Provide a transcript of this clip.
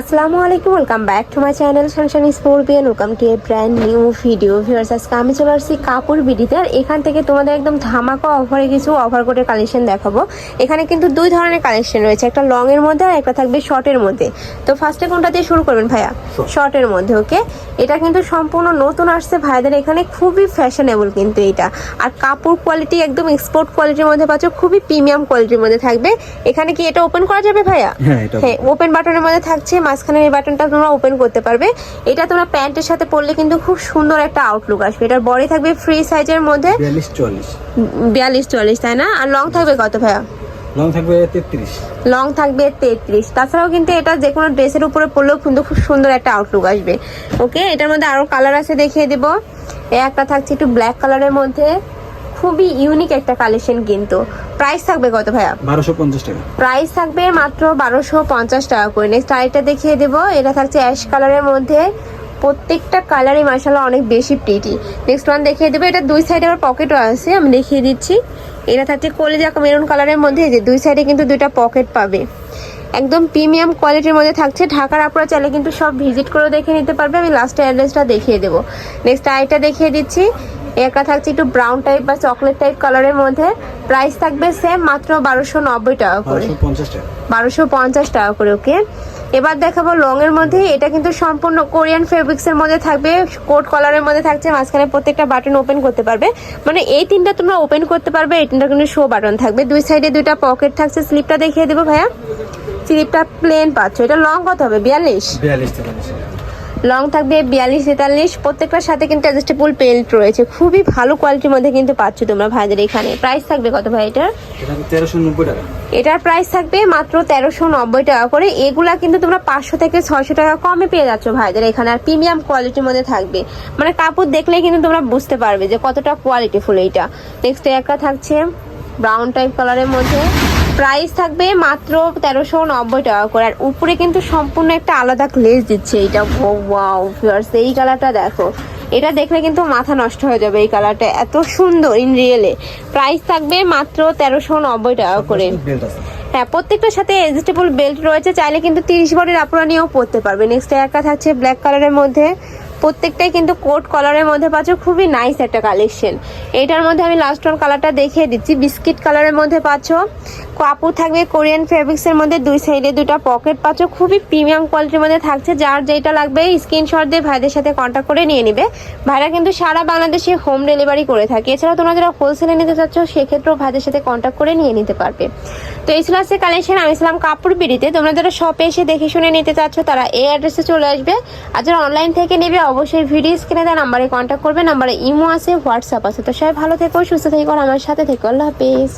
আসসালামু আলাইকুম welcome back to my channel সানশান স্পোর্বিয়ান welcome to a brand new video viewers আজকে আমি চলে আসছি কাপড় বিডিতে আর এখান থেকে তোমাদের একদম ধামাকা অফারে কিছু অফার কোডের কালেকশন দেখাবো। এখানে কিন্তু দুই ধরনের কালেকশন রয়েছে একটা লং এর মধ্যে আর একটা থাকবে শর্টের মধ্যে। তো ফার্স্টে কোনটা দিয়ে শুরু করবেন ভাইয়া? শর্টের মধ্যে ওকে এটা কিন্তু সম্পূর্ণ নতুন আসছে ভাইদের এখানে খুবই ফ্যাশনেবল কিন্তু এটা। আর কাপড় কোয়ালিটি একদম এক্সপোর্ট কোয়ালিটির মধ্যে পাচ্ছ খুবই প্রিমিয়াম কোয়ালিটির মধ্যে থাকবে। এখানে কি এটা ওপেন করা যাবে ভাইয়া? হ্যাঁ, হ্যাঁ ওপেন বাটনের মধ্যে থাকছে মাঝখানের এই বাটনটা তোমরা ওপেন করতে পারবে। এটা তোমরা প্যান্টের সাথে পরলে কিন্তু খুব সুন্দর একটা আউটলুক আসবে। এটার বডি থাকবে ফ্রি সাইজের মধ্যে। বিয়াল্লিশ চল্লিশ তাই না? আর লং থাকবে কত ভাইয়া? লং থাকবে তেত্রিশ। লং থাকবে তেত্রিশ। তাছাড়াও কিন্তু এটা যে কোনো ড্রেসের উপরে পরলেও কিন্তু খুব সুন্দর একটা আউটলুক আসবে। ওকে এটার মধ্যে আরও কালার আছে দেখিয়ে দিব। একটা থাকছে একটু ব্ল্যাক কালারের মধ্যে। খুবই ইউনিক একটা কালেকশন কিন্তু। প্রাইস থাকবে কত ভাইয়া? বারোশো পঞ্চাশ টাকা। প্রাইস থাকবে মাত্র বারোশো পঞ্চাশ টাকা করে। নেক্সট আরেকটা দেখিয়ে দেবো। এটা থাকছে অ্যাশ কালারের মধ্যে। প্রত্যেকটা কালারই মার্শাল্লাহ অনেক বেশি প্রিটি নেক্সট ওয়ান দেখিয়ে দেবো। এটা দুই সাইডে আবার পকেটও আছে। আমি দেখিয়ে দিচ্ছি। এটা থাকছে কলিজা মেরুন কালারের মধ্যে। যে দুই সাইডে কিন্তু দুইটা পকেট পাবে। একদম প্রিমিয়াম কোয়ালিটির মধ্যে থাকছে। ঢাকার আপনারা চাইলে কিন্তু সব ভিজিট করে দেখে নিতে পারবে। আমি লাস্টে অ্যাড্রেসটা দেখিয়ে দেবো। নেক্সট আরেকটা দেখিয়ে দিচ্ছি। একটা থাকছে একটু ব্রাউন টাইপ বা চকলেট টাইপ কালারের মধ্যে। প্রাইস থাকবে সেম মাত্র বারোশো নব্বই টাকা করে। বারোশো পঞ্চাশ টাকা। করে ওকে এবার দেখাবো লং এর মধ্যে। এটা কিন্তু সম্পূর্ণ কোরিয়ান ফেব্রিক্স এর মধ্যে থাকবে। কোট কলারের মধ্যে থাকছে। মাঝখানে প্রত্যেকটা বাটন ওপেন করতে পারবে। মানে এই তিনটা তোমরা ওপেন করতে পারবে। এই তিনটা কিন্তু শো বাটন থাকবে। দুই সাইডে দুইটা পকেট থাকছে। স্লিপটা দেখিয়ে দেবো ভাইয়া। স্লিপটা প্লেন পাচ্ছ। এটা লং কত হবে? বিয়াল্লিশ। লং থাকবে বিয়াল্লিশ তেতাল্লিশ। প্রত্যেকটার সাথে কিন্তু অ্যাডজাস্টেবল বেল্ট রয়েছে। খুবই ভালো কোয়ালিটির মধ্যে কিন্তু পাচ্ছ তোমরা ভাইদের এখানে। প্রাইস থাকবে কত ভাই এটার? এটা এটার প্রাইস থাকবে মাত্র তেরোশো নব্বই টাকা করে। এগুলা কিন্তু তোমরা পাঁচশো থেকে ছয়শো টাকা কমে পেয়ে যাচ্ছ ভাইদের এখানে। আর প্রিমিয়াম কোয়ালিটির মধ্যে থাকবে। মানে কাপড় দেখলেই কিন্তু তোমরা বুঝতে পারবে যে কতটা কোয়ালিটি ফুল এইটা নেক্সট একটা থাকছে ব্রাউন টাইপ কালারের মধ্যে। প্রাইস থাকবে মাত্র তেরোশো নব্বই টাকা করে। আর উপরে কিন্তু সম্পূর্ণ একটা আলাদা গ্লেজ দিচ্ছে এইটা। ওয়াও ভিউয়ার্স এই কালারটা দেখো। এটা দেখলে কিন্তু মাথা নষ্ট হয়ে যাবে এই কালারটা এত সুন্দর ইন রিয়েলে প্রাইস থাকবে মাত্র তেরোশো নব্বই টাকা করে। হ্যাঁ প্রত্যেকটার সাথে এডজাস্টেবল বেল্ট রয়েছে। চাইলে কিন্তু তিরিশ বডির আপনারা নিয়েও পরতে পারবে। নেক্সট একা থাকছে ব্ল্যাক কালারের মধ্যে। প্রত্যেকটাই কিন্তু কোট কালারের মধ্যে পাচ্ছ। খুবই নাইস একটা কালেকশন এটার মধ্যে আমি লাস্ট ওয়ান কালারটা দেখিয়ে দিচ্ছি। বিস্কিট কালারের মধ্যে পাচ্ছ। কাপড় থাকবে কোরিয়ান ফেব্রিক্সের মধ্যে, দুই সাইডে দুটো পকেট পাচ্ছ। খুবই প্রিমিয়াম কোয়ালিটির মধ্যে থাকছে। যার যেটা লাগবে স্ক্রিনশট দিয়ে ভাইদের সাথে কন্ট্যাক্ট করে নিয়ে নিবে। ভাইরা কিন্তু সারা বাংলাদেশে হোম ডেলিভারি করে থাকে। এছাড়াও তোমরা যারা হোলসেলে নিতে চাচ্ছ, সেক্ষেত্রেও ভাইদের সাথে কন্ট্যাক্ট করে নিয়ে নিতে পারবে। তো এই ছিল আজকে কালেকশন আমি ছিলাম কাপড় বিড়িতে তোমরা যারা শপে এসে দেখে শুনে নিতে চাচ্ছ, তারা এই অ্যাড্রেসে চলে আসবে। আর যারা অনলাইন থেকে নেবে, অবশ্যই ভিডিও স্ক্রিনে দেওয়া নাম্বারে কন্ট্যাক্ট করবে। নাম্বারে ইমো আছে হোয়াটসঅ্যাপ আছে। তো সবাই ভালো থেকো, সুস্থ থেকো আমার সাথে থেকো। আল্লাহ হাফেজ।